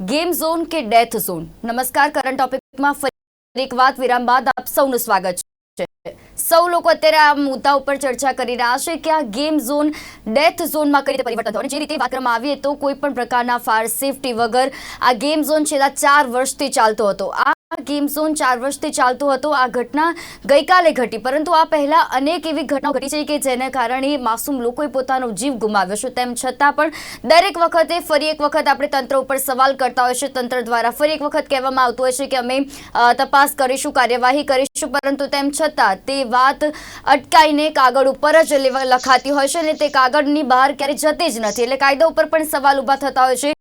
Game zone કે death zone? નમસ્કાર, current ટોપિકમાં ફરી એક વાત વિરામ બાદ આપ સૌનું સ્વાગત છે. સૌ લોકો અત્યારે આ મુદ્દા ઉપર ચર્ચા કરી રહ્યા છે કે આ ગેમ ઝોન ડેથ ઝોનમાં કઈ રીતે પરિવર્તન થયું જે રીતે વાત કરવામાં આવીએ તો કોઈ પણ પ્રકારના ફાયર સેફટી વગર આ ગેમ ઝોન છેલ્લા ચાર વર્ષથી ચાલતો હતો. આ ગેમ ઝોન ચાર વર્ષથી ચાલતો હતો. આ ઘટના ગઈકાલે ઘટી, પરંતુ આ પહેલા અનેક એવી ઘટનાઓ ઘટી છે કે જેને કારણે માસૂમ લોકોએ પોતાનો જીવ ગુમાવ્યો છે. તેમ છતાં પણ દરેક વખતે ફરી એક વખત આપણે તંત્ર ઉપર સવાલ કરતા હોય છે. તંત્ર દ્વારા ફરી એક વખત કહેવામાં આવતું હોય છે કે અમે તપાસ કરીશું, કાર્યવાહી કરીશું, પરંતુ તેમ છતાં તે વાત અટકાઈને કાગળ ઉપર જ લખાતી હોય છે અને તે કાગળની બહાર ક્યારેય જતી જ નથી. એટલે કાયદા ઉપર પણ સવાલ ઊભા થતા હોય છે.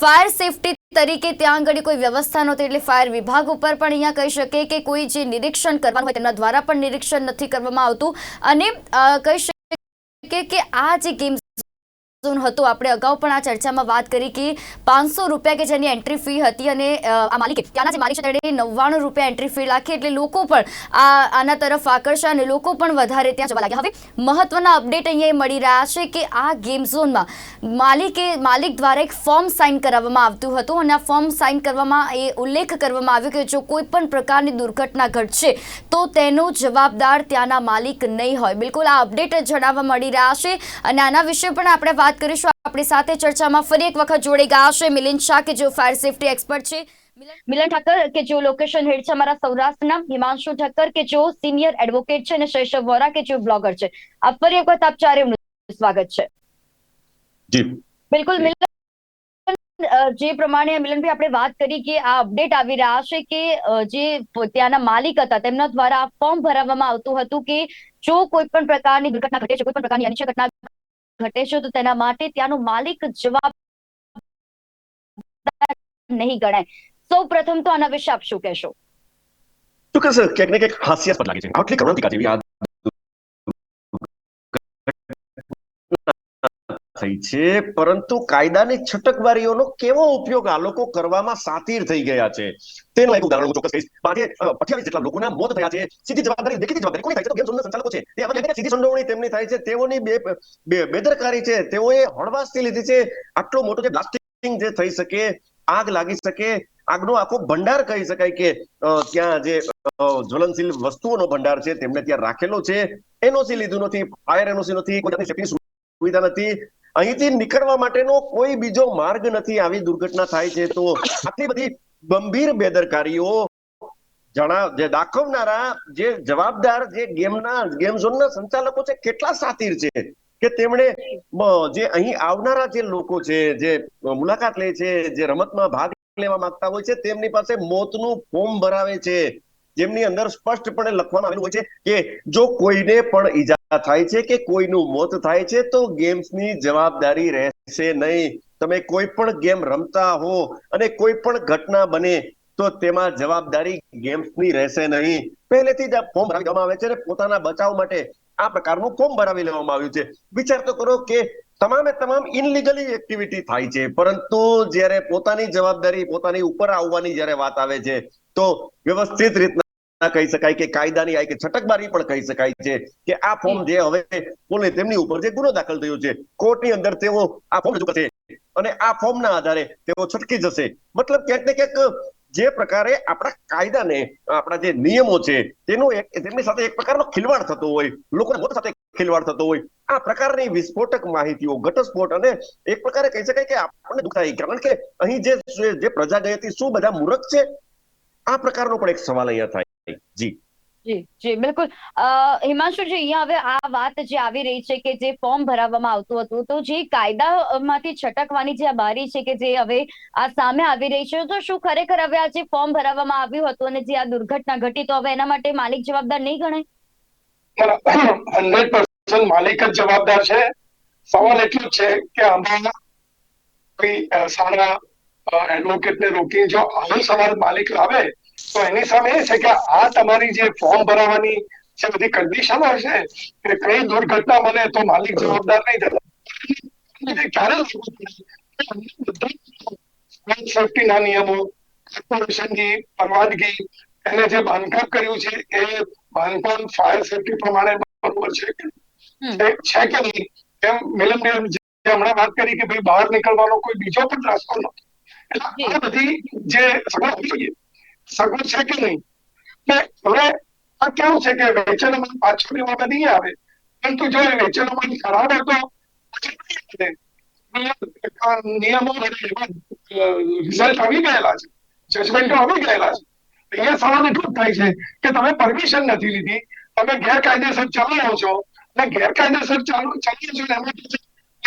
ફાયર સેફટી તરીકે ત્યાં આગળ કોઈ વ્યવસ્થા નહોતી એટલે ફાયર વિભાગ ઉપર પણ અહીંયા કહી શકે કે કોઈ જે નિરીક્ષણ કરવાનું હોય તેમના દ્વારા પણ નિરીક્ષણ નથી કરવામાં આવતું. અને કહી શકે કે આ જે ગેમ ઝોન હતો. આપણે અગાઉ પણ આ ચર્ચામાં વાત કરી કે પાંચસો રૂપિયા કે જેની એન્ટ્રી ફી હતી અને આ માલિકે, ત્યાંના જે માલિક છે તેણે નવ્વાણું રૂપિયા એન્ટ્રી ફી રાખી એટલે લોકો પણ આ, આના તરફ આકર્ષા અને લોકો પણ વધારે ત્યાં જવા લાગ્યા. હવે મહત્વના અપડેટ અહીંયા મળી રહ્યા છે કે આ ગેમ ઝોનમાં માલિકે, માલિક દ્વારા એક ફોર્મ સાઇન કરાવવામાં આવતું હતું અને આ ફોર્મ સાઇન કરવામાં એ ઉલ્લેખ કરવામાં આવ્યો કે જો કોઈ પણ પ્રકારની દુર્ઘટના ઘટશે તો તેનો જવાબદાર ત્યાંના માલિક નહીં હોય. બિલકુલ આ અપડેટ જણાવવા મળી રહ્યા છે અને આના વિશે પણ આપણે વાત કરીશું આપણી સાથે. ચર્ચામાં ફરી એક વખત જોડી ગયા છે મિલિન શાહ કે જેઓ ફાયર સેફટી એક્સપર્ટ છે. મિલન- ઠક્કર કે જેઓ લોકેશન હેડ છે અમારા સૌરાષ્ટ્રના. હિમાંશુ ઠક્કર કે જેઓ સિનિયર એડવોકેટ છે. અને શૈશવ વોરા કે જેઓ બ્લોગર છે. આપ ફરી એક વખત આપ ચારેયનું સ્વાગત છે. જી. બિલકુલ મિલન જે પ્રમાણે મિલનભાઈ આપણે વાત કરી કે આ અપડેટ આવી રહ્યા છે કે જે ત્યાંના માલિક હતા તેમના દ્વારા ફોર્મ ભરાવવામાં આવતું હતું કે જો કોઈ પણ પ્રકારની દુર્ઘટના ઘટે છે કોઈ પણ પ્રકારની અનિચ્છનીય ઘટના ઘટે છે તો તેના માટે ત્યાંનો માલિક જવાબ નહીં ગણાય. સૌ પ્રથમ તો આના વિશે આપ શું કહેશો? ચોક્કસ ક્યાંક ને ક્યાંક હાસ્યાસ્પદ લાગે છે. આટલી કરુણાંતિકા જેવી થઈ છે. પરંતુ કાયદાની છટકબારીઓનો કેવો ઉપયોગ આ લોકો કરવામાં સાતીર થઈ ગયા છે? તેનું એક ઉદાહરણ ચોક્કસ કહીશ. આજે અઠ્યાવીસ જેટલા લોકોના મોત થયા છે. સીધી જવાબદારી દેખીતી જવાબદારી કોની થાય છે તો ગેમ સંચાલકો છે. તે ક્યાંક સીધી સંડોવણી તેમની થાય છે. તેઓની બે બેદરકારી છે. તેઓએ હળવાશથી લીધી છે. આટલો મોટો જે બ્લાસ્ટિંગ જે થઈ શકે, આગ લાગી શકે, આગનો આખો ભંડાર કહી શકાય કે ત્યાં જે જ્વલનશીલ વસ્તુઓનો ભંડાર છે, તેમને ત્યાં રાખેલો છે. એનઓસી લીધું નથી. ફાયર એનઓસી નથી. કોઈ જાતની સુવિધા નથી. અહીંથી નીકળવા માટેનો કોઈ બીજો માર્ગ નથી. આવી દુર્ઘટના થાય છે તો આટલી બધી ગંભીર બેદરકારીઓ જણા, જે દાખવનારા, જે જવાબદાર, જે ગેમના, ગેમ ઝોનના સંચાલકો છે, કેટલા સાતીર છે કે તેમણે જે અહીં આવનારા જે લોકો છે, જે મુલાકાત લે છે, જે રમતમાં ભાગ લેવા માંગતા હોય છે, તેમની પાસે મોતનું ફોર્મ ભરાવે છે. જેમની અંદર સ્પષ્ટપણે લખવામાં આવેલું હોય છે કે જો કોઈને પણ ઈજા થાય છે કે કોઈનું મોત થાય છે, તો ગેમ્સની જવાબદારી રહેશે નહીં. તમે કોઈ પણ ગેમ રમતા હો અને કોઈ પણ ઘટના બને, તો તેમાં જવાબદારી ગેમ્સની રહેશે નહીં. પહેલેથી જ આ ફોર્મ ભરાવી દેવામાં આવે છે અને પોતાના બચાવ માટે આ પ્રકારનું ફોર્મ ભરાવી લેવામાં આવ્યું છે. વિચાર તો કરો કે તમામે તમામ ઇનલીગલી એક્ટિવિટી થાય છે, પરંતુ જ્યારે પોતાની જવાબદારી પોતાની ઉપર આવવાની જ્યારે વાત આવે છે, તો વ્યવસ્થિત રીતના કહી શકાય કે કાયદાની આ કે છટકબારી પણ કહી શકાય છે કે આ ફોર્મ જે હવે કોને તેમની ઉપર જે ગુનો દાખલ થયો છે, કોર્ટની અંદર તેઓ આ ફોર્મ રજૂ કરશે અને આ ફોર્મના આધારે તેઓ છટકી જશે. મતલબ ક્યાંક ને ક્યાંક જે પ્રકારે આપણા કાયદાને, આપણા જે નિયમો છે, તેનો એક, તેમની સાથે એક પ્રકારનો ખિલવાડ થતો હોય, લોકોના મોત સાથે ખિલવાડ થતો હોય, આ પ્રકારની વિસ્ફોટક માહિતીઓ, ઘટસ્ફોટ અને એક પ્રકારે કહી શકાય કે આપણને દુઃખ થાય. કારણ કે અહીં જે જે પ્રજા ગઈ હતી, શું બધા મૂર્ખ છે? આ પ્રકારનો પણ એક સવાલ અહીંયા થાય. જી. જી જી બિલકુલ. હિમાંશુજી અહીંયા હવે આ વાત જે આવી રહી છે કે જે ફોર્મ ભરાવવામાં આવતું હતું તો જે કાયદામાંથી છટકવાની જે આ બારી છે કે જે હવે આ સામે આવી રહી છે તો શું ખરેખર હવે આ જે ફોર્મ ભરાવવામાં આવ્યું હતું અને જે આ દુર્ઘટના ઘટી તો હવે એના માટે માલિક જવાબદાર નહીં ગણાય? હંડ્રેડ પર્સન્ટ માલિક જ જવાબદાર છે. સવાલ એટલો છે કે આમાં કોઈ સારા એડવોકેટ ને રોકી જો આવો સવાલ માલિક લાવે તો એની સામે એ છે કે આ તમારી જે ફોર્મ ભરાવાની જે બધી કન્ડિશનો છે કે કઈ દુર્ઘટના બને તો માલિક જવાબદાર નહીં થતા. ક્યારે સેફટી ના નિયમો કોર્પોરેશનની પરવાનગી એને જે બાંધકામ કર્યું છે એ બાંધકામ ફાયર સેફટી પ્રમાણે બરોબર છે કે છે કે નહીં? એમ મિલનબેન જે હમણાં વાત કરી કે ભાઈ બહાર નીકળવાનો કોઈ બીજો પણ રસ્તો નથી એટલે આ બધી જે સમજ જોઈએ. સગવડ છે કે નહીં? કે હવે આ કેવું છે કે વેચાણમાં પાછળની વાત નહીં આવે, પરંતુ જો એ વેચાણમાં ખરાબ તો પછી નહીં આવે. નિયમ- રિઝલ્ટ આવી ગયેલા છે. જજમેન્ટો આવી ગયેલા છે. અહીંયા સવાલ એટલો થાય છે કે તમે પરમિશન નથી લીધી, તમે ગેરકાયદેસર ચલાવો છો, અને ગેરકાયદેસર ચાલુ ચાલીએ છો એમાં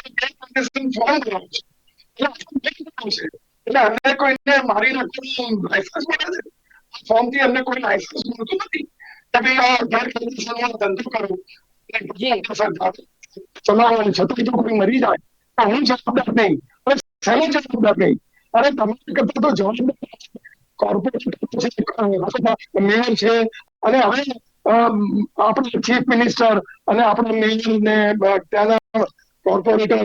ગેરકાયદેસર ફોર્મ કરો છે. એટલે અમને કોઈને મારી નાખવાનું લાયસન્સ મળે છે? ફોર્મથી અમને કોઈ લાયસન્સ મળતું નથી? કે ભાઈ આ ગેરકાયદેસર ધંધો કરો. ચલાવવાની છતાં જો કોઈ મરી જાય. તો હું જવાબદાર નહીં. અને શેનો જવાબદાર નહીં? અરે તમારી કરતા તો જવાબદાર કોર્પોરેટ મેયર છે અને હવે આપણા ચીફ મિનિસ્ટર અને આપણા મેયર ને ત્યાંના કોર્પોરેટર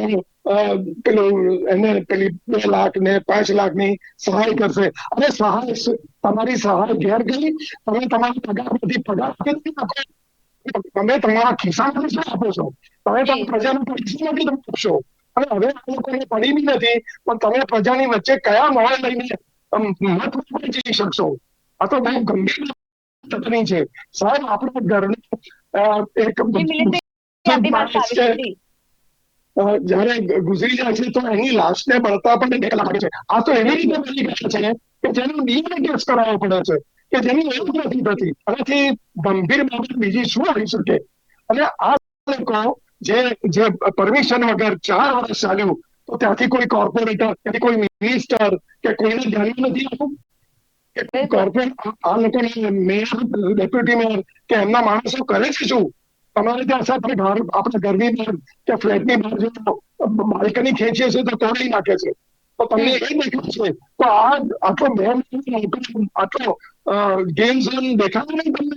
પેલું એને પેલી બે લાખ ને પાંચ લાખની સહાય કરશે. અને સહાય તમારી સહાય ઘેર ગઈ તમે તમારા પગારમાંથી પગાર કેટલી આપો? તમે તમારા ખિસ્સામાંથી શું આપો છો? તમે તો પ્રજાના નથી તમે આપશો. અને હવે આ લોકોને પડી બી નથી પણ તમે પ્રજાની વચ્ચે કયા મોડે લઈને મત જઈ શકશો? આ તો બહુ ગંભીર તકની છે. સાહેબ આપણા ઘરનું એક જ્યારે ગુજરી જાય છે તો એની લાશને બળતા પણ બે કલાક લાગે છે. આ તો એવી રીતે બની ગયા છે કે જેનો ડીએનએ ટેસ્ટ કરાવવો પડે છે કે જેની એવું નથી થતી. આનાથી ગંભીર બાબત બીજી શું આવી શકે? અને આ લોકો જે જે પરમિશન વગર ચાર વર્ષ ચાલ્યું તો ત્યાંથી કોઈ કોર્પોરેટર કે કોઈ મિનિસ્ટર કે કોઈને ધ્યાનમાં નથી આવતું કે કોર્પોરેટ આ લોકોને મેયર ડેપ્યુટી મેયર કે એમના માણસો કરે છે શું? તમારે ત્યાં સાહેબ આપણે ઘર આપણે ઘરની બહાર કે ફ્લેટની બહાર જો બાલ્કની ખેંચીએ છીએ તો તોડી નાખે છે. તો તમને એ દેખાય છે તો આ આટલો મેન આટલો ગેમ ઝોન દેખાતો નહીં તમને?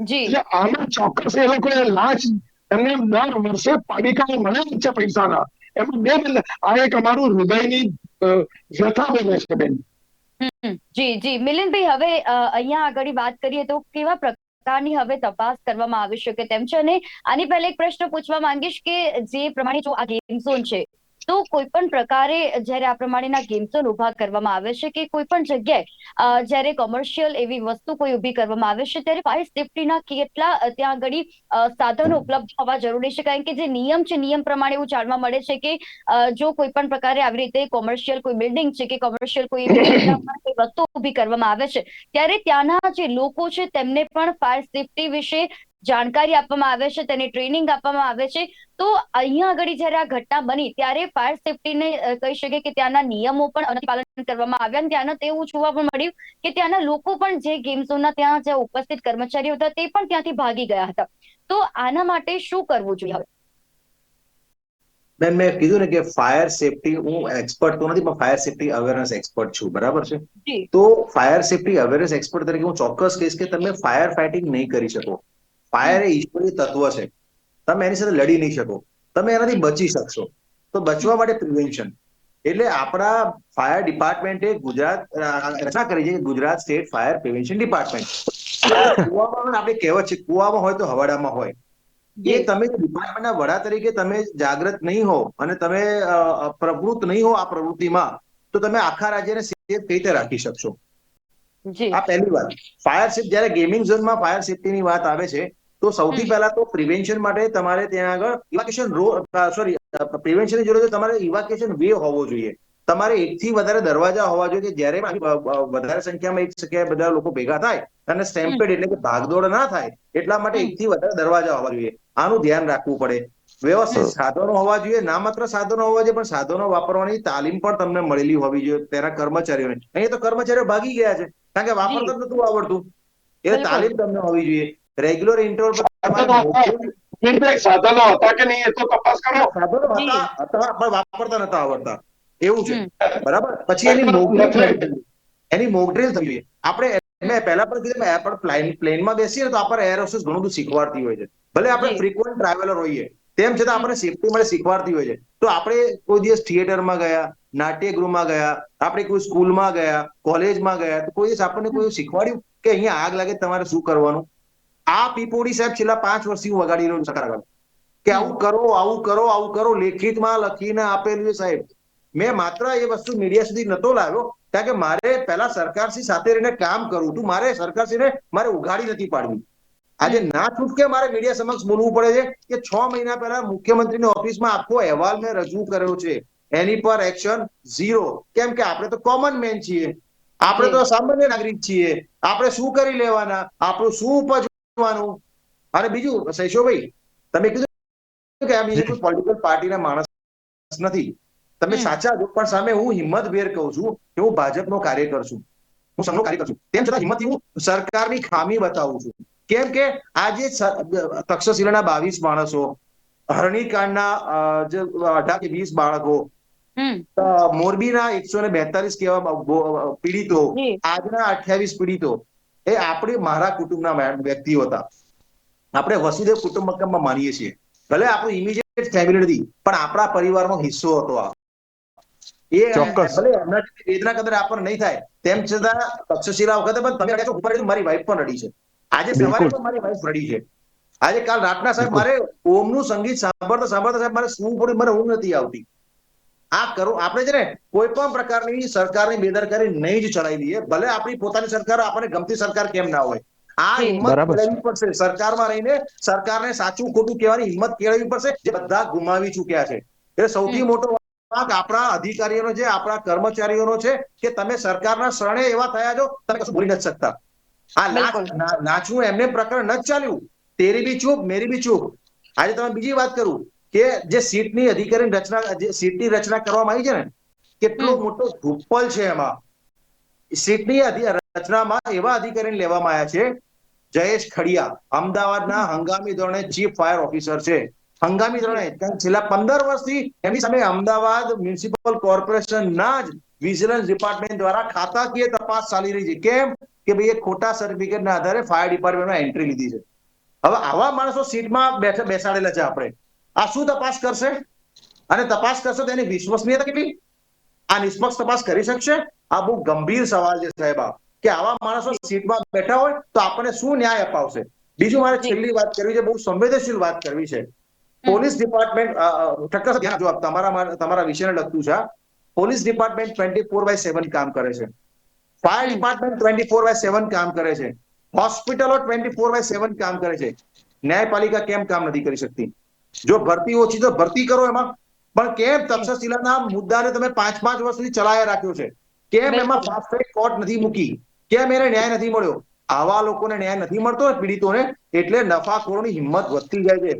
જી. એટલે આમાં ચોક્કસ એ લોકોએ લાંચ એમને દર વર્ષે પાલિકાએ મળે છે પૈસાના. એમાં બે બને આ એક અમારું હૃદયની જથા વ્યથા બને છે બેન. જી જી. મિલિંદભાઈ હવે અહીંયા આગળ વાત કરીએ તો કેવા પ્રકારની હવે તપાસ કરવામાં આવી શકે તેમ છે. અને આની પહેલા એક પ્રશ્ન પૂછવા માંગીશ કે જે પ્રમાણે જો આ ગેમ ઝોન છે તો કોઈ પણ પ્રકારે જ્યારે આ પ્રમાણેના ગેમ ઝોન ઊભા કરવામાં આવે છે કે કોઈ પણ જગ્યાએ જ્યારે કોમર્શિયલ એવી વસ્તુ કોઈ ઊભી કરવામાં આવે છે, ત્યારે ફાયર સેફટીના કેટલા ત્યાં આગળ સાધનો ઉપલબ્ધ હોવા જરૂરી છે. કારણ કે જે નિયમ છે, નિયમ પ્રમાણે એવું જાણવા મળે છે કે જો કોઈ પણ પ્રકારે આવી રીતે કોમર્શિયલ કોઈ બિલ્ડિંગ છે કે કોમર્શિયલ કોઈ કોઈ વસ્તુ ઊભી કરવામાં આવે છે, ત્યારે ત્યાંના જે લોકો છે તેમને પણ ફાયર સેફટી વિશે જાણકારી આપવામાં આવે છે તેને ટ્રેનિંગ આપવામાં આવે છે તો અહીંયા આગળ જ્યારે આ ઘટના બની ત્યારે ફાયર સેફટીને ને કહી શકે કે ત્યાંના નિયમો પણ અનુપાલન પાલન કરવામાં આવ્યા અને ત્યાંના તેવું જોવા પણ મળ્યું કે ત્યાંના લોકો પણ જે ગેમ ઝોનના ત્યાં જે ઉપસ્થિત કર્મચારીઓ હતા તે પણ ત્યાંથી ભાગી ગયા હતા. તો આના માટે શું કરવું જોઈએ હવે? બેન મેં કીધું ને કે ફાયર સેફટી હું એક્સપર્ટ તો નથી પણ ફાયર સેફટી અવેરનેસ એક્સપર્ટ છું બરાબર છે? તો ફાયર સેફટી અવેરનેસ એક્સપર્ટ તરીકે હું ચોક્કસ કહીશ કે તમે ફાયર ફાઇટિંગ નહીં કરી શકો. ફાયર એ ઈશ્વરીય તત્વ છે. તમે એની સાથે લડી નહીં શકો. તમે એનાથી બચી શકશો. તો બચવા માટે પ્રિવેન્શન એટલે આપણા ફાયર ડિપાર્ટમેન્ટે ગુજરાત રચના કરી છે Gujarat state fire prevention department કુવામાં આપણે કહેવત છે કુવામાં હોય તો હવાડામાં હોય. એ તમે ડિપાર્ટમેન્ટના વડા તરીકે તમે જાગૃત નહીં હો અને તમે પ્રવૃત્ત નહીં હો આ પ્રવૃત્તિમાં તો તમે આખા રાજ્યને સેફ કઈ રીતે રાખી શકશો? આ પહેલી વાત. ફાયર સેફ જ્યારે ગેમિંગ ઝોનમાં ફાયર સેફટીની વાત આવે છે તો સૌથી પહેલા તો પ્રિવેન્શન માટે તમારે ત્યાં આગળ ઇવાકેશન રો સોરી પ્રિવેન્શનની જોડે તમારે ઇવાકેશન વે હોવો જોઈએ. તમારે એકથી વધારે દરવાજા હોવા જોઈએ કે જ્યારે વધારે સંખ્યામાં એક જગ્યાએ બધા લોકો ભેગા થાય અને સ્ટેમ્પેડ એટલે કે ભાગદોડ ના થાય એટલા માટે. એકથી વધારે દરવાજા હોવા જોઈએ. આનું ધ્યાન રાખવું પડે. વ્યવસ્થિત સાધનો હોવા જોઈએ ના માત્ર સાધનો હોવા જોઈએ પણ સાધનો વાપરવાની તાલીમ પણ તમને મળેલી હોવી જોઈએ તેના કર્મચારીઓને. અહીંયા તો કર્મચારીઓ ભાગી ગયા છે કારણ કે વાપરતા નતું આવડતું. એટલે તાલીમ તમને હોવી જોઈએ. રેગ્યુલર ઇન્ટરવલ પર સાધનો હતા. ફીડબેક સાધનો હતા કે નહીં એ તો તપાસ કરો. સાધનો હતા હતા પણ વાપરતા નતા આવડતા. એવું છે. બરાબર? પછી એની બરાબર. મોક ડ્રીલ નથી. થવી જોઈએ. એની મોક ડ્રીલ થવી આપણે મેં પહેલા પણ કીધું પણ પ્લેન પ્લેનમાં બેસીએ તો આપણે એર હોસ્ટેસ ઘણું બધું શીખવાડતી હોય છે. ભલે આપણે. ફ્રીક્વન્ટ ટ્રાવેલર હોઈએ. તેમ છતાં આપણે સેફટી માટે શીખવાડતી હોય છે. તો આપણે કોઈ દિવસ થિયેટરમાં ગયા નાટ્યગૃહમાં ગયા આપણે કોઈ સ્કૂલમાં ગયા કોલેજમાં ગયા તો કોઈ દિવસ આપણને કોઈ શીખવાડ્યું કે અહીંયા આગ લાગે તમારે શું કરવાનું? આ પીપોડી સાહેબ છેલ્લા પાંચ વર્ષથી હું વગાડી રહ્યો છું સરકાર આગળ. કે આવું કરો આવું કરો આવું કરો લેખિતમાં લખીને આપેલું છે સાહેબ. મેં માત્ર એ વસ્તુ મીડિયા સુધી નતો લાવ્યો કારણ કે મારે પહેલા સરકારશ્રી સાથે રહીને કામ કરવું હતું. મારે સરકારશ્રીને મારે ઉઘાડી નથી પાડવી. આજે ના છૂટકે મારે મીડિયા સમક્ષ બોલવું પડે છે કે છ મહિના પહેલા મુખ્યમંત્રીની ઓફિસમાં આખો અહેવાલ મેં રજૂ કર્યો છે. એની પર એક્શન ઝીરો કેમ કે આપણે તો કોમન મેન છીએ. આપણે તો સામાન્ય નાગરિક છીએ. આપણે શું કરી લેવાના? આપણું શું ઉપજવાનું અને બીજું શૈશવભાઈ તમે કીધું કે આ બીજી કોઈ પોલિટિકલ પાર્ટીના માણસ નથી. તમે સાચા છો પણ સામે હું હિંમતભેર કહું છું કે હું ભાજપનો કાર્યકર છું. હું સંઘનો કાર્યકર છું. તેમ છતાં હિંમતથી હું સરકારની ખામી બતાવું છું. કેમ કે આજે જે તક્ષશિલાના બાવીસ માણસો હરણીકાંડના જે અઢાર કે વીસ બાળકો મોરબીના એકસો ને બેતાલીસ કેવા પીડિતો આજના અઠ્યાવીસ પીડિતો એ આપણે મારા કુટુંબના વ્ય- વ્યક્તિઓ હતા. આપણે વસુદેવ કુટુંબકમમાં માનીએ છીએ. ભલે આપણું ઇમિડિયેટ ફેમિલી નથી પણ આપણા પરિવારનો હિસ્સો હતો આ. એ. ભલે એમના વેદના કદાચ આપણને નહીં થાય તેમ છતાં તક્ષશિલા વખતે પણ તમે કહેશો ઉપર મારી વાઈફ પણ રડી છે. આજે સવારે પણ મારી વાઈફ રડી છે. આજે કાલ રાતના સાહેબ મારે ઓમનું સંગીત સાંભળતા સાંભળતા સાહેબ મારે શું પડ્યું મને ઊંઘ નથી આવતી. આ કરો આપણે છે ને કોઈ પણ પ્રકારની સરકારની બેદરકારી નહીં જ ચડાવી દઈએ. ભલે આપણી પોતાની સરકાર આપણને ગમતી સરકાર કેમ ના હોય. આ હિંમત કેળવી કેળવવી પડશે. સરકારમાં રહીને સરકારને સાચું ખોટું કહેવાની હિંમત કેળવવી પડશે જે બધા ગુમાવી ચુક્યા છે. એ સૌથી મોટો વાંક આપણા અધિકારીઓનો છે આપણા કર્મચારીઓનો છે કે તમે સરકારના શરણે એવા થયા છો તમે કશું બોલી નથી શકતા. આ નાચ બિલકુલ. ના- નાચવું એમને પ્રકરણ ન ચાલ્યું. તેરી બી ચૂપ મેરી બી ચૂપ. આજે તમે બીજી વાત કરું. કે જે સીટની અધિકારીની રચના જે સીટની રચના કરવામાં આવી છે ને કેટલો મોટો ધુપ્પલ છે એમાં. સીટની રચનામાં એવા અધિકારીને લેવામાં આવ્યા છે જયેશ ખડિયા અમદાવાદના હંગામી ધોરણે ચીફ ફાયર ઓફિસર છે. હંગામી ધોરણે કારણ છેલ્લા પંદર વર્ષથી એમની સામે અમદાવાદ મ્યુનિસિપલ કોર્પોરેશનના જ વિજિલન્સ ડિપાર્ટમેન્ટ દ્વારા ખાતાકીય તપાસ ચાલી રહી છે. કેમ? કે ભાઈ એ ખોટા સર્ટિફિકેટના આધારે ફાયર ડિપાર્ટમેન્ટમાં એન્ટ્રી લીધી છે. હવે આવા માણસો સીટમાં બેસાડેલા છે આપણે. આ શું તપાસ કરશે? અને તપાસ કરશે તો એની વિશ્વસનીયતા કેટલી? આ નિષ્પક્ષ તપાસ કરી શકશે? આ બહુ ગંભીર સવાલ છે સાહેબ કે આવા માણસો સીટમાં બેઠા હોય તો આપણને શું ન્યાય અપાવશે? બીજું મારે છેલ્લી વાત કરવી છે બહુ સંવેદનશીલ વાત કરવી છે. પોલીસ ડિપાર્ટમેન્ટ ઠક્કર ધ્યાન આપજો તમારા તમારા વિષયને લગતું છે police department twenty four by seven કામ કરે છે. Fire department twenty four by seven કામ કરે છે. હોસ્પિટલો ટ્વેન્ટી ફોર બાય સેવન કામ કરે છે. ન્યાયપાલિકા કેમ કામ નથી કરી શકતી? જો ભરતી ઓછી તો ભરતી કરો એમાં. પણ કેમ તક્ષશિલાના મુદ્દાને તમે પાંચ પાંચ વર્ષ સુધી ચલાયા રાખ્યો છે? કેમ એમાં ફાસ્ટ ટ્રેક કોર્ટ નથી મૂકી? કેમ એને ન્યાય નથી મળ્યો? આવા લોકોને ન્યાય નથી મળતો ને પીડિતોને એટલે નફાખોરોની હિંમત વધતી જાય છે.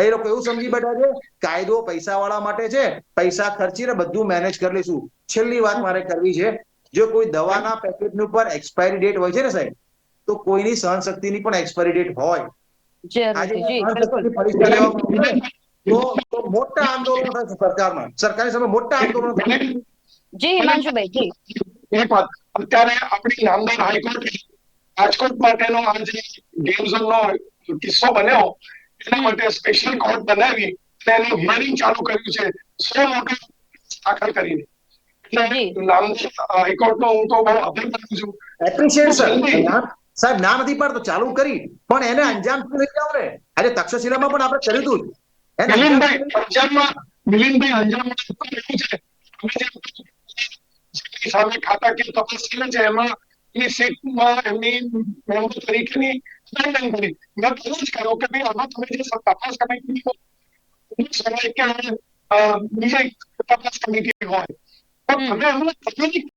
એ લોકો એવું સમજી બેઠા છે? કાયદો પૈસા વાળા માટે છે પૈસા ખર્ચીને બધું મેનેજ કરી લઈશું. છેલ્લી વાત મારે કરવી છે જો કોઈ દવાના પેકેટની ઉપર એક્સપાયરી ડેટ હોય છે ને સાહેબ તો કોઈની સહનશક્તિની પણ એક્સપાયરી ડેટ હોય. આજે જરૂરથી જી બિલકુલ સહનશક્તિની પરીક્ષા લેવામાં આવે તો તો મોટા આંદોલનો થશે સરકારમાં. સરકારની સામે મોટા આંદોલનો થશે. જી હિમાંશુભાઈ જી અત્યારે આપણી નામદાર હાઈકોર્ટ રાજકોટ માટેનો આ જે ગેમ ઝોન નો કિસ્સો બન્યો. એના માટે સ્પેશિયલ કોર્ટ બનાવી અને એનું હિયરિંગ ચાલુ કર્યું છે. સો મોટો દાખલ કરીને. એટલે જી. નામદાર હાઈકોર્ટ હું તો બહુ આભાર માનું છું. એપ્રિશિએટ સર સાહેબ ના નથી પાડતો ચાલુ કરી. પણ એને અંજામ શું લઈ જાવ ને આજે તક્ષશિલામાં પણ આપણે કર્યું હતું મિલિનભાઈ અંજામમાં મિલિનભાઈ અંજામમાં એવું છે? અમે જે જેની સામે ખાતાકીય તપાસ કરે છે? એમાં એ સીટમાં એમની મેમ્બર તરીકેની amendment કરી. મેં પહેલા જ કે ભાઈ આમાં તમે જે તપાસ કમિટી સમય કે અ, તપાસ કમિટી હોય. તો તમે તકલીફ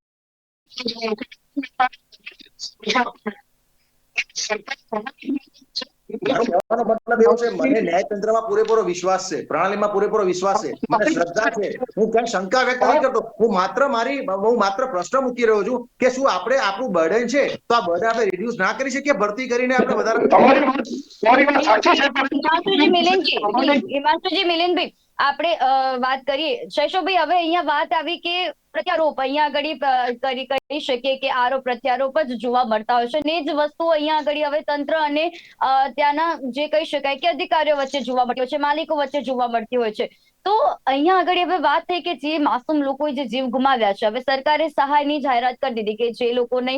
મતલબ એવો છે મને ન્યાયતંત્રમાં પૂરેપૂરો વિશ્વાસ છે પ્રણાલીમાં પૂરેપૂરો વિશ્વાસ છે મને શ્રદ્ધા છે. હું ક્યાંય શંકા વ્યક્ત નથી કરતો. હું માત્ર મારી હું માત્ર પ્રશ્ન મૂકી રહ્યો છું કે શું આપણે આપણું બર્ડન છે? તો આ બર્ડન આપણે રિડ્યુસ ના કરી શકીએ? ભરતી કરીને આપણે વધારે તમારી વાત સાચી છે પરંતુ મિલિનજી મિલિનભાઈ આપણે વાત કરીએ. શૈશવભાઈ હવે અહીંયા વાત આવી કે પ્રત્યારોપ. અહીંયા આગળ કરી શકીએ કે આરોપ પ્રત્યારોપ જ જોવા મળતા હોય છે. ને જ વસ્તુ અહીંયા આગળ હવે તંત્ર અને ત્યાંના જે કહી શકાય કે અધિકારીઓ વચ્ચે જોવા મળતી હોય છે, માલિકો વચ્ચે જોવા મળતી હોય છે. તો અહીંયા આગળ હવે વાત થઈ કે જે માસૂમ લોકોએ જે જીવ ગુમાવ્યા છે, હવે સરકારે સહાયની જાહેરાત કરી દીધી કે જે લોકોને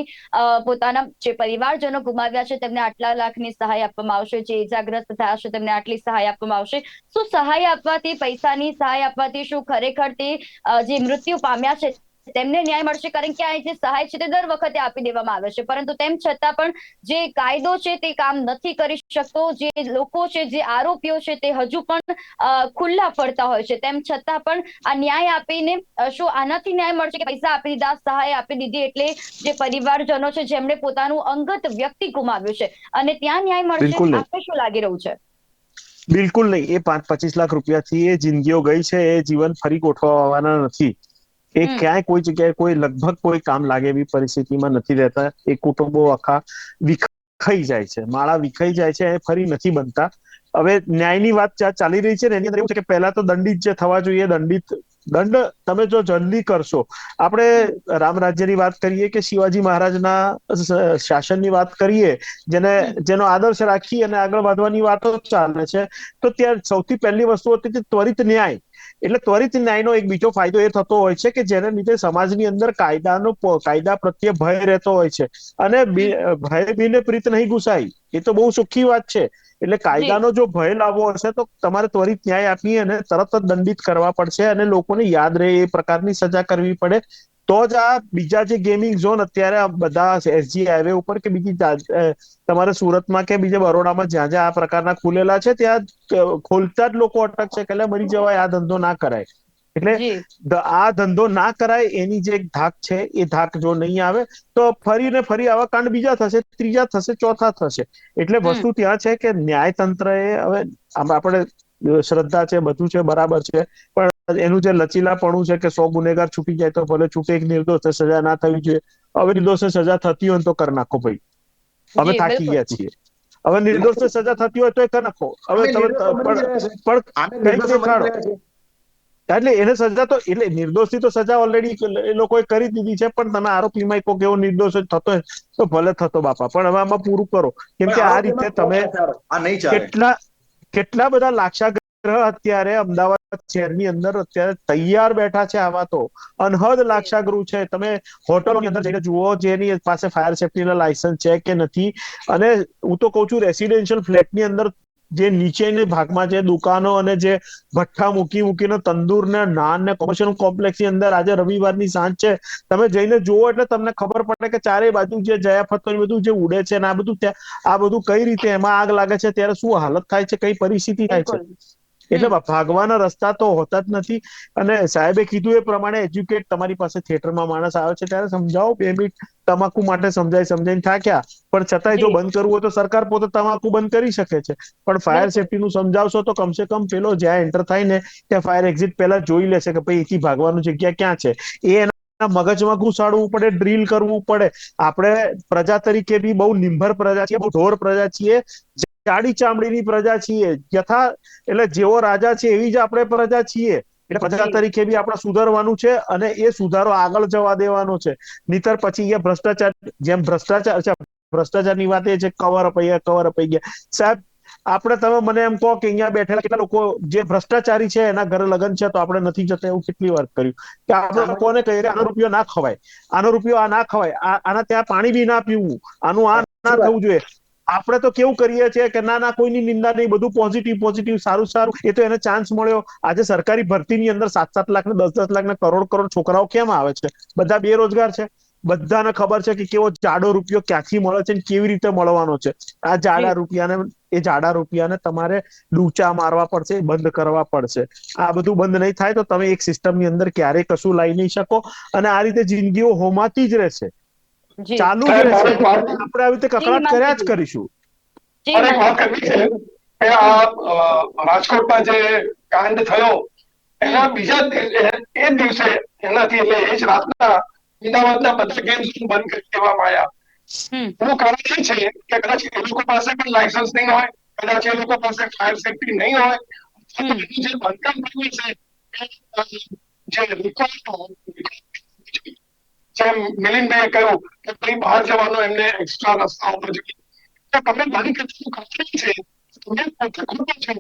પોતાના જે પરિવારજનો ગુમાવ્યા છે, તેમને આટલા લાખની સહાય આપવામાં આવશે, જે ઇજાગ્રસ્ત થયા છે તેમને આટલી સહાય આપવામાં આવશે. શું સહાય આપવાથી, પૈસાની સહાય આપવાથી શું ખરેખર તે જે મૃત્યુ પામ્યા છે તેમને ન્યાય મળશે કારણ કે આ જે સહાય છે તે દર વખતે આપી દેવામાં આવે છે. પરંતુ તેમ છતાં પણ જે કાયદો છે તે કામ નથી કરી શકતો જે લોકો છે જે આરોપીઓ છે તે હજુ પણ ખુલ્લા ફરતા હોય છે. તેમ છતાં પણ આ ન્યાય આપીને શું આનાથી ન્યાય મળશે કે પૈસા આપી દીધા સહાય આપી દીધી એટલે જે પરિવારજનો છે જેમણે પોતાનું અંગત વ્યક્તિ ગુમાવ્યું છે. અને ત્યાં ન્યાય મળશે આપને શું લાગી રહ્યું છે? બિલકુલ નહીં. એ પાંચ પચીસ લાખ રૂપિયાથી એ જિંદગીઓ ગઈ છે એ જીવન ફરી ગોઠવવાના નથી. એ ક્યાંય કોઈ જગ્યાએ કોઈ લગભગ કોઈ કામ લાગે એવી પરિસ્થિતિમાં નથી રહેતા. એ કુટુંબો આખા વિખાઈ જાય છે. માળા વિખાઈ જાય છે એ ફરી નથી બનતા. હવે ન્યાયની વાત ચાલી રહી છે ને એની અંદર એવું છે કે પહેલા તો દંડિત જે થવા જોઈએ દંડિત દંડ તમે જો જલ્દી કરશો. આપણે રામ રાજ્યની વાત કરીએ કે શિવાજી મહારાજના શાસનની વાત કરીએ જેને જેનો આદર્શ રાખી અને આગળ વધવાની વાતો ચાલે છે તો ત્યાં સૌથી પહેલી વસ્તુ હતી કે ત્વરિત ન્યાય. એટલે ત્વરિત ન્યાયનો એક બીજો ફાયદો એ થતો હોય છે કે જેને લીધે સમાજની અંદર કાયદાનો કાયદા પ્રત્યે ભય રહેતો હોય છે. અને ભય બિને પ્રીત નહીં ઘુસાય એ તો બહુ સુખી વાત છે. એટલે કાયદાનો જો ભય લાવવો હશે તો તમારે ત્વરિત ન્યાય આપી અને તરત જ દંડિત કરવા પડશે અને લોકોને યાદ રહે એ પ્રકારની સજા કરવી પડે. તો જ આ બીજા જે ગેમિંગ ઝોન અત્યારે બધા એસજી હાઈવે ઉપર કે બીજી તમારે સુરતમાં કે બીજા બરોડામાં જ્યાં જ્યાં આ પ્રકારના ખુલેલા છે ત્યાં ખોલતા જ લોકો અટક છે કે મરી જવાય આ ધંધો ના કરાય. એટલે આ ધંધો ના કરાય એની જે ધાક છે એ ધાક જો નહીં આવે તો ફરી ને ફરી આવા કાંડ બીજા થશે ત્રીજા થશે ચોથા થશે. એટલે વસ્તુ ત્યાં છે કે ન્યાયતંત્ર એ હવે આપણે શ્રદ્ધા છે બધું છે બરાબર છે પણ એનું જે લચીલાપણું છે કે સો ગુનેગાર છૂટી જાય તો ભલે છૂટે એક નિર્દોષ સજા ના થવી જોઈએ. હવે નિર્દોષ સજા થતી હોય તો કર નાખો ભાઈ. અમે થાકી ગયા છીએ. હવે નિર્દોષ સજા થતી હોય તો એ કરી નાખો. હવે તમે પણ પણ કંઈક. એટલે એને સજા તો એટલે નિર્દોષની તો સજા ઓલરેડી એ લોકોએ કરી દીધી છે પણ તમે આરોપીમાં કોઈક એવો નિર્દોષ જ થતો હોય તો ભલે થતો બાપા. પણ હવે આમાં પૂરું કરો. કેમ કે આ રીતે તમે આ નહીં ચાલે. કેટલા કેટલા બધા લાક્ષાગ્રહ અત્યારે અમદાવાદ શહેરની અંદર અત્યારે તૈયાર બેઠા છે આવા તો. અનહદ લાક્ષાગૃહ છે. તમે હોટલોની અંદર જઈને જુઓ જેની પાસે ફાયર સેફ્ટીના લાયસન્સ છે કે નથી. અને હું તો કહું છું રેસિડેન્શિયલ ફ્લેટની અંદર જે નીચેની ભાગમાં જે દુકાનો અને જે ભઠ્ઠા મૂકી મૂકીને તંદુર ને નાન ને કોમર્શિયલ કોમ્પ્લેક્સની અંદર આજે રવિવારની સાંજ છે. તમે જઈને જુઓ એટલે તમને ખબર પડે કે ચારે બાજુ જે જયાફતો ને બધું જે ઉડે છે ને આ બધું આ બધું કઈ રીતે એમાં આગ લાગે છે, ત્યારે શું હાલત થાય છે, કઈ પરિસ્થિતિ થાય છે? એટલે ભાગવાના રસ્તા તો હોતા જ નથી. અને સાહેબે કીધું એ પ્રમાણે એજ્યુકેટ તમારી પાસે થિયેટરમાં માણસ આવે છે ત્યારે સમજાવો બે મિનિટ તમાકુ માટે સમજાય સમજાઈને થાક્યા. પણ છતાંય જો બંધ કરવું હોય તો સરકાર પોતે તમાકુ બંધ કરી શકે છે. પણ ફાયર સેફટી નું સમજાવશો તો કમસે કમ પેલો જ્યાં એન્ટર થાય ને ત્યાં ફાયર એક્ઝિટ પહેલા જોઈ લેશે કે ભાઈ એથી ભાગવાનું જગ્યા ક્યાં છે. એ એના મગજમાં ઘુસાડવું પડે ડ્રીલ કરવું પડે. આપણે પ્રજા તરીકે બી બહુ નિંભર પ્રજા છીએ બહુ ઢોર પ્રજા છીએ. જાડી ચામડીની પ્રજા છીએ. યથા એટલે જેવો રાજા છે એવી જ આપણે પ્રજા છીએ. એટલે પ્રજા તરીકે બી આપણે સુધારવાનું છે અને એ સુધારો આગળ જવા દેવાનો છે. નહીતર પછી એ ભ્રષ્ટાચાર જેમ ભ્રષ્ટાચાર છે ભ્રષ્ટાચારની વાત એ છે કવર અપાઈ ગયા કવર અપાઈ ગયા. સાહેબ આપણે તમે મને એમ કહો કે અહીંયા બેઠેલા કેટલા લોકો જે ભ્રષ્ટાચારી છે એના ઘરે લગ્ન છે તો આપણે નથી જતા એવું કેટલી વાર કર્યું? કે આપણે લોકોને કહીએ આનો રૂપિયો ના ખવાય. આનો રૂપિયો આ ના ખવાય. આના ત્યાં પાણી બી ના પીવું. આનું આ ના થવું જોઈએ. આપણે તો કેવું કરીએ છીએ કે ના ના, કોઈની નિંદા નહીં, બધું પોઝિટિવ પોઝિટિવ સારું સારું. એ તો એને ચાન્સ મળ્યો. આજે સરકારી ભરતીની અંદર સાત સાત લાખ ને દસ દસ લાખ ને કરોડ કરોડ છોકરાઓ કેમ આવે છે? બધા બેરોજગાર છે. બધાને ખબર છે કે કેવો જાડો રૂપિયો ક્યાંથી મળે છે કેવી રીતે મળવાનો છે? આ જાડા રૂપિયાને, એ જાડા રૂપિયાને તમારે ડૂચા મારવા પડશે બંધ કરવા પડશે. આ બધું બંધ નહીં થાય તો તમે એક સિસ્ટમની અંદર ક્યારેય કશું લાવી નહીં શકો. અને આ રીતે જિંદગીઓ હોમાતી જ રહેશે. ચાલુ જ રહેશે આપણે આવી રીતે કકડાટ કર્યા જ કરીશું. જી વાત કરવી છે કે આ રાજકોટમાં જે કાંડ થયો એના બીજા એ દિવસે એનાથી એટલે એ જ રાતના અમદાવાદના બધા ગેમ બંધ કરી દેવામાં આવ્યા. એનું કારણ એ છે કે કદાચ એ લોકો પાસે પણ લાયસન્સ નહીં હોય કદાચ એ લોકો પાસે ફાયર સેફ્ટી નહીં હોય. જે બંધકામ કર્યું છે જે required જેમ મિલિંદભાઈએ કહ્યું કે ભાઈ બહાર જવાનો એમને એક્સ્ટ્રા રસ્તા ઉપર જોઈએ. તમે મારી કચરું ખાતરી છે. તમે પોતે ખોટો છો.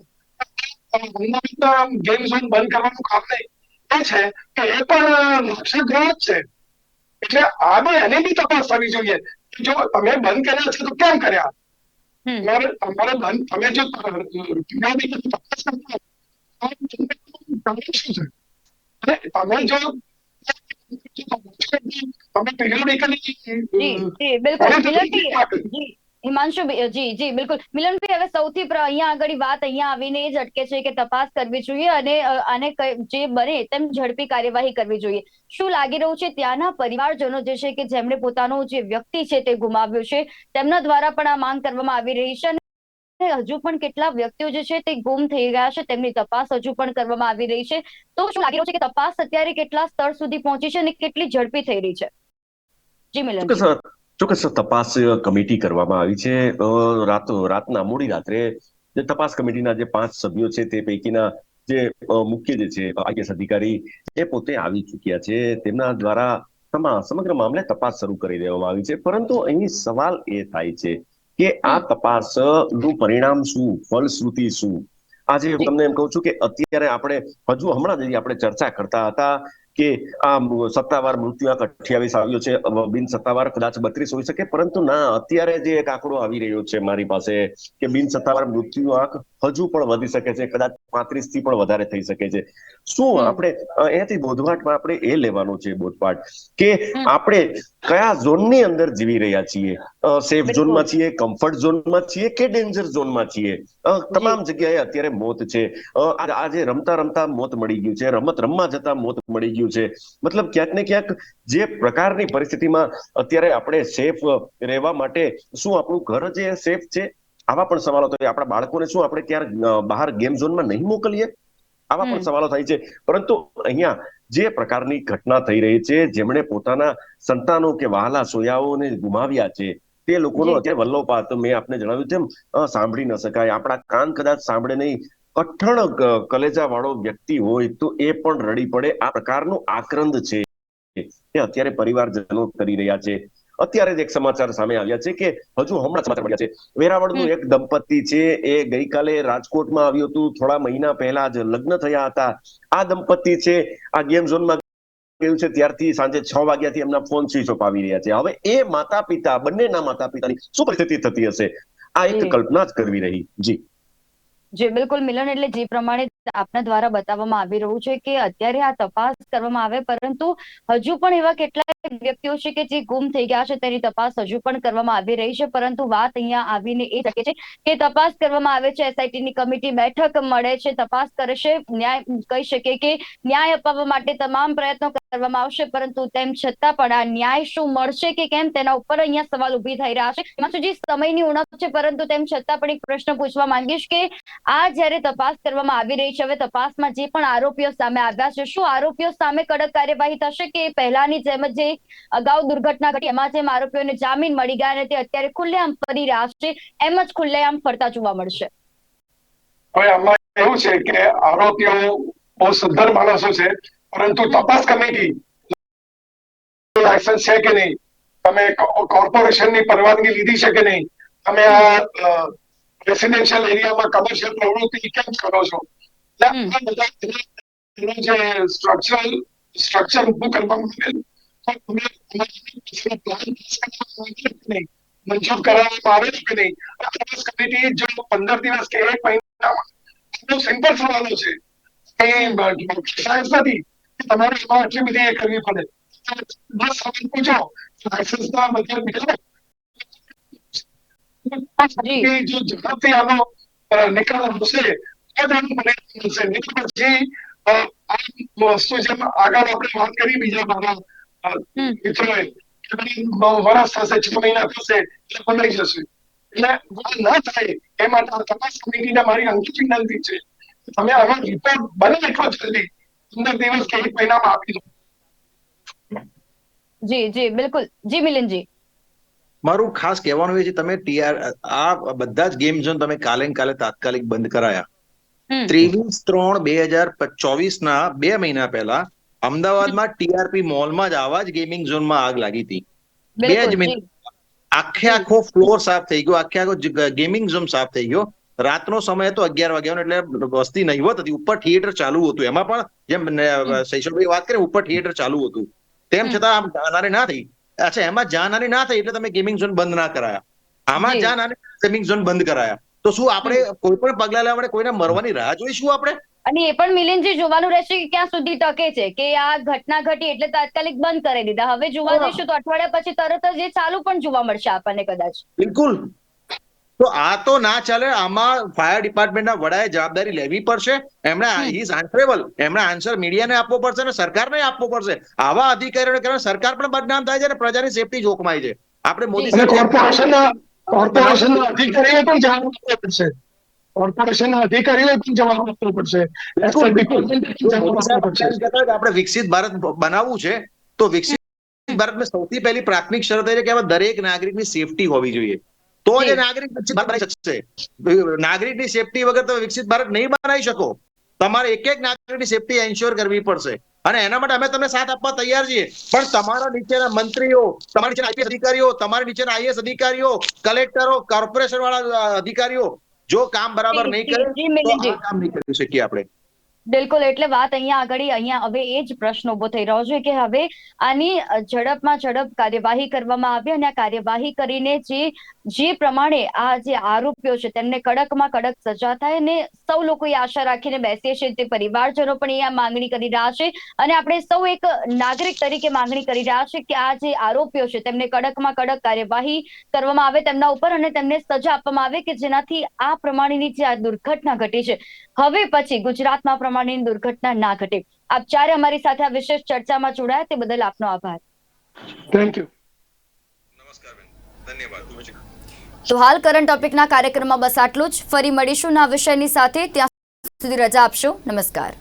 ગેમ ઝોન બંધ કરવાનું કારણ એ છે કે એ પણ લક્ષ્યગૃહ જ છે. એટલે આમાં એને બી તપાસ થવી જોઈએ. કે જો તમે બંધ કર્યા છે તો કેમ કર્યા? તમારે બંધ તમે જો તમે તમે શું છે? અને તમે જો હિમાંશુ જી જી બિલકુલ. મિલનભાઈ હવે સૌથી અહીંયા આગળ વાત અહીંયા આવીને એ જ અટકે છે કે તપાસ કરવી જોઈએ અને આને જે બને તેમ ઝડપી કાર્યવાહી કરવી જોઈએ. શું લાગી રહ્યું છે ત્યાંના પરિવારજનો જે છે કે જેમણે પોતાનો જે વ્યક્તિ છે તે ગુમાવ્યો છે તેમના દ્વારા પણ આ માંગ કરવામાં આવી રહી છે હજુ પણ કેટલા વ્યક્તિઓ જે છે તે ગુમ થઈ ગયા છે, તેમની તપાસ હજુ પણ કરવામાં આવી રહી છે. તો શું લાગી રહ્યું છે કે તપાસ અત્યારે કેટલા સ્તર સુધી પહોંચી છે અને કેટલી ઝડપી થઈ રહી છે? જી, મિલન ચોક્કસ તપાસ કમિટી કરવામાં આવી છે. રાત, રાતના, મોડી રાત્રે જે તપાસ કમિટીના જે પાંચ સભ્યો છે તે પૈકીના જે મુખ્ય જે છે આઈએસ અધિકારી એ પોતે આવી ચૂક્યા છે. તેમના દ્વારા સમગ્ર મામલે તપાસ શરૂ કરી દેવામાં આવી છે. પરંતુ અહીં સવાલ એ થાય છે કે આ તપાસનું પરિણામ શું? ફલશ્રુતિ શું? આજે તમને એમ કહું છું કે અત્યારે આપણે હજુ હમણાં જ આપણે ચર્ચા કરતા હતા કે આ સત્તાવાર મૃત્યુ આંક અઠ્યાવીસ આવ્યો છે બિન સત્તાવાર કદાચ બત્રીસ હોઈ શકે પરંતુ ના અત્યારે જે એક આંકડો આવી રહ્યો છે મારી પાસે કે બિન સત્તાવાર મૃત્યુઆંક હજુ પણ વધી શકે છે કદાચ પાંત્રીસથી પણ વધારે થઈ શકે છે. શું આપણે અહીંયાથી બોધપાઠમાં આપણે એ લેવાનું છે બોધપાઠ કે આપણે કયા ઝોનની અંદર જીવી રહ્યા છીએ? સેફ. ઝોનમાં છીએ કમ્ફર્ટ ઝોનમાં છીએ કે ડેન્જર ઝોનમાં છીએ? તમામ જગ્યાએ અત્યારે મોત છે. આજે રમતા રમતા મોત મળી ગયું છે રમત રમવા જતા મોત મળી ગયું છે. મતલબ ક્યાંક ને ક્યાંક જે પ્રકારની પરિસ્થિતિમાં અત્યારે આપણે સેફ રહેવા માટે શું આપણું ઘર જે સેફ છે? આવા પણ સવાલો થાય આપણા બાળકોને શું આપણે ક્યાંક બહાર ગેમ ઝોનમાં નહીં મોકલીએ? આવા પણ સવાલો થાય છે. પરંતુ અહીંયા જે પ્રકારની ઘટના થઈ રહી છે જેમણે પોતાના સંતાનો કે વહાલા સોયાઓને ગુમાવ્યા છે તે લોકોનો અત્યારે અત્યારે વલ્લોપાત મેં આપને જણાવ્યું તેમ સાંભળી ન શકાય. આપણા કાન કદાચ સાંભળે નહીં કઠણ કલેજા વાળો વ્યક્તિ હોય તો એ પણ રડી પડે. આ પ્રકારનું આક્રંદ છે એ અત્યારે પરિવારજનો કરી રહ્યા છે. અત્યારે જ એક સમાચાર સામે આવ્યા છે કે હજુ હમણાં સમાચાર મળ્યા છે. વેરાવળનું એક દંપતી છે એ ગઈકાલે રાજકોટમાં આવ્યું હતું. થોડા મહિના પહેલા જ લગ્ન થયા હતા. આ દંપતી છે આ ગેમ ઝોનમાં ગયું છે. ત્યારથી સાંજે છ વાગ્યાથી એમના ફોન સ્વિચ ઓફ આવી રહ્યા છે. હવે એ માતા પિતા બંનેના માતા પિતાની શું પરિસ્થિતિ થતી હશે? આ એક કલ્પના જ કરવી રહી. જી. જી બિલકુલ મિલન એટલે જે પ્રમાણે આપના દ્વારા બતાવવામાં આવી રહ્યું છે કે અત્યારે આ તપાસ કરવામાં આવે, પરંતુ હજુ પણ એવા કેટલાક વ્યક્તિઓ છે કે જે ગુમ થઈ ગયા છે તેની તપાસ હજુ પણ કરવામાં આવી રહી છે, પરંતુ વાત અહીંયા આવીને એ શકે છે કે તપાસ કરવામાં આવે છે એસઆઈટી ની કમિટી બેઠક મળે છે, તપાસ કરે છે, ન્યાય કહી શકે કે ન્યાય અપાવવા માટે તમામ પ્રયત્નો કરવામાં આવશે, પરંતુ તેમ છતાં પણ આ ન્યાય શું મળશે કે કેમ તેના ઉપર અહીંયા સવાલ ઊભી થઈ રહ્યા છે. હિમાંશુજી સમયની ઉણપ છે, પરંતુ તેમ છતાં પણ એક પ્રશ્ન પૂછવા માંગીશ કે આ જ્યારે તપાસ કરવામાં આવી રહી છે, હવે તપાસમાં જે પણ આરોપીઓ સામે આવ્યા છે, શું આરોપીઓ સામે કડક કાર્યવાહી થશે કે પહેલાની જેમ જ અગાઉ દુર્ઘટના ઘટી એમાં જેમ આરોપીઓને જામીન મળી ગયા અને તે અત્યારે ખુલ્લેઆમ ફરી રહ્યા છે એમ જ ખુલ્લેઆમ ફરતા જોવા મળશે. હવે આમાં એવું છે કે આરોપીઓ બહુ સુંદર માણસો છે પરંતુ તપાસ કમિટી લાયસન્સ છે કે નહીં? તમે કોર્પોરેશનની પરવાનગી લીધી છે કે નહીં? તમે આ રેસિડેન્શિયલ એરિયામાં કમર્શિયલ પ્રવૃત્તિ કેમ કરો છો? એટલે આ બધા જે સ્ટ્રક્ચરલ સ્ટ્રક્ચર ઉભું કરવામાં આવેલું. મંજૂર કરવામાં આવે છે કે નહીં. આ કમિટી જો પંદર દિવસ કે એક મહિનામાં સિમ્પલ સવાલો છે. એ સાયન્સ નથી. તમારે એમાં આટલી બધી એ કરવી પડે. બસ સવાલ પૂછો. લાયસન્સના બધા બીજા જી. ઝડપથી આનો નિકાલ આવશે તો આનું પરિણામ મળશે. નહીં તો પછી આ વસ્તુ જેમ આગળ આપણે વાત કરી બીજા મારા હમ. મિત્રોએ કે ભાઈ નવ વર્ષ થશે છ મહિના થશે એટલે બનાઈ જશે. એટલે ના થાય એ માટે આ તપાસ કમિટીને મારી અંકિત વિનંતી છે તમે આનો રિપોર્ટ બને એટલો જલ્દી. પંદર દિવસ કે એક મહિનામાં આપી દો જી જી બિલકુલ. જી મિલિનજી. મારું ખાસ કહેવાનું એ છે તમે ટીઆર આ બધા જ ગેમ ઝોન તમે કાલે કાલે તાત્કાલિક બંધ કરાયા. ત્રેવીસ ત્રણ બે હજાર ચોવીસ ના બે મહિના પહેલા અમદાવાદમાં ટીઆરપી મોલમાં જ આવા જ ગેમિંગ ઝોનમાં આગ લાગી હતી. બે જ મિનિટ. આખે આખો ફ્લોર સાફ થઈ ગયો આખે આખો ગેમિંગ ઝોન સાફ થઈ ગયો. રાતનો સમય હતો અગિયાર વાગ્યાનો એટલે વસ્તી નહીવત હતી. ઉપર થિયેટર ચાલુ હતું. એમાં પણ જેમ શૈશવભાઈ વાત કરી ઉપર થિયેટર ચાલુ હતું. તેમ છતાં આમ જાનહાની ના થઈ. અચ્છા એમાં જાનહાની ના થઈ એટલે તમે ગેમિંગ ઝોન બંધ ના કરાયા. આમાં. જાનહાની ગેમિંગ ઝોન બંધ કરાયા. તો શું આપણે કોઈ પણ પગલા લેવા માટે કોઈને મરવાની રાહ જોઈશું આપણે? અને એ પણ મિલિનજી જોવાનું રહેશે કે ક્યાં સુધી ટકે છે કે આ ઘટના ઘટી એટલે તાત્કાલિક બંધ કરી દીધા. હવે જોવા. જઈશું તો અઠવાડિયા પછી તરત જ એ ચાલુ પણ જોવા મળશે આપણને કદાચ. બિલકુલ. તો આ તો ના ચાલે. આમાં ફાયર ડિપાર્ટમેન્ટના વડાએ જવાબદારી લેવી પડશે. એમણે ઇઝ આન્સરેબલ. એમણે આન્સર મીડિયાને આપવો પડશે અને સરકારને આપવો પડશે. આવા અધિકારીઓને કારણે સરકાર પણ બદનામ થાય છે અને પ્રજાની સેફટી જોખમાય છે. આપણે મોદી સાહેબ કોર્પોરેશનના અધિકારીઓ પણ જવાબ આપવો પડશે. કોર્પોરેશનના અધિકારીઓ પણ જવાબ આપવો પડશે. આપણે વિકસિત ભારત બનાવવું છે તો વિકસિત ભારતમાં સૌથી પહેલી પ્રાથમિક શરત એ છે કે આમાં દરેક નાગરિકની સેફટી હોવી જોઈએ. તો જ નાગરિક વિકસિત ભારત બનાવી શકશે. નાગરિકની સેફટી વગર તમે વિકસિત ભારત નહીં બનાવી શકો. તમારે એક એક નાગરિકની સેફટી એન્શ્યોર કરવી પડશે. અને એના માટે અમે તમને સાથ આપવા તૈયાર છીએ. પણ તમારા નીચેના મંત્રીઓ તમારા નીચેના આઈપીએસ અધિકારીઓ તમારા નીચેના આઈએસ અધિકારીઓ કલેક્ટરો કોર્પોરેશન વાળા અધિકારીઓ જો કામ બરાબર નહીં કરે તો આ કામ નહીં કરી શકીએ આપણે. બિલકુલ, એટલે વાત અહીંયા આગળ અહીંયા હવે એ જ પ્રશ્ન ઊભો થઈ રહ્યો છે કે હવે આની ઝડપમાં ઝડપ કાર્યવાહી કરવામાં આવે અને આ કાર્યવાહી કરીને જે જે પ્રમાણે આ જે આરોપીઓ છે તેમને કડકમાં કડક સજા થાય અને સૌ લોકો એ આશા રાખીને બેસીએ છીએ તે પરિવારજનો પણ એ માંગણી કરી રહ્યા છે અને આપણે સૌ એક નાગરિક તરીકે માંગણી કરી રહ્યા છે કે આ જે આરોપીઓ છે તેમને કડકમાં કડક કાર્યવાહી કરવામાં આવે તેમના ઉપર અને તેમને સજા આપવામાં આવે કે જેનાથી આ પ્રમાણેની જે આ દુર્ઘટના ઘટી છે. હવે પછી ગુજરાતમાં આ પ્રમાણેની દુર્ઘટના ના ઘટે. આપ ચારે અમારી સાથે આ વિશેષ ચર્ચામાં જોડાયા તે બદલ આપનો આભાર. થેન્ક યુ નમસ્કાર બેન. ધન્યવાદ. તો હાલ કરંટ ટોપિકના કાર્યક્રમમાં બસ આટલું જ. ફરી મળીશું ના વિષયની સાથે. ત્યાં સુધી રજા આપશો. નમસ્કાર.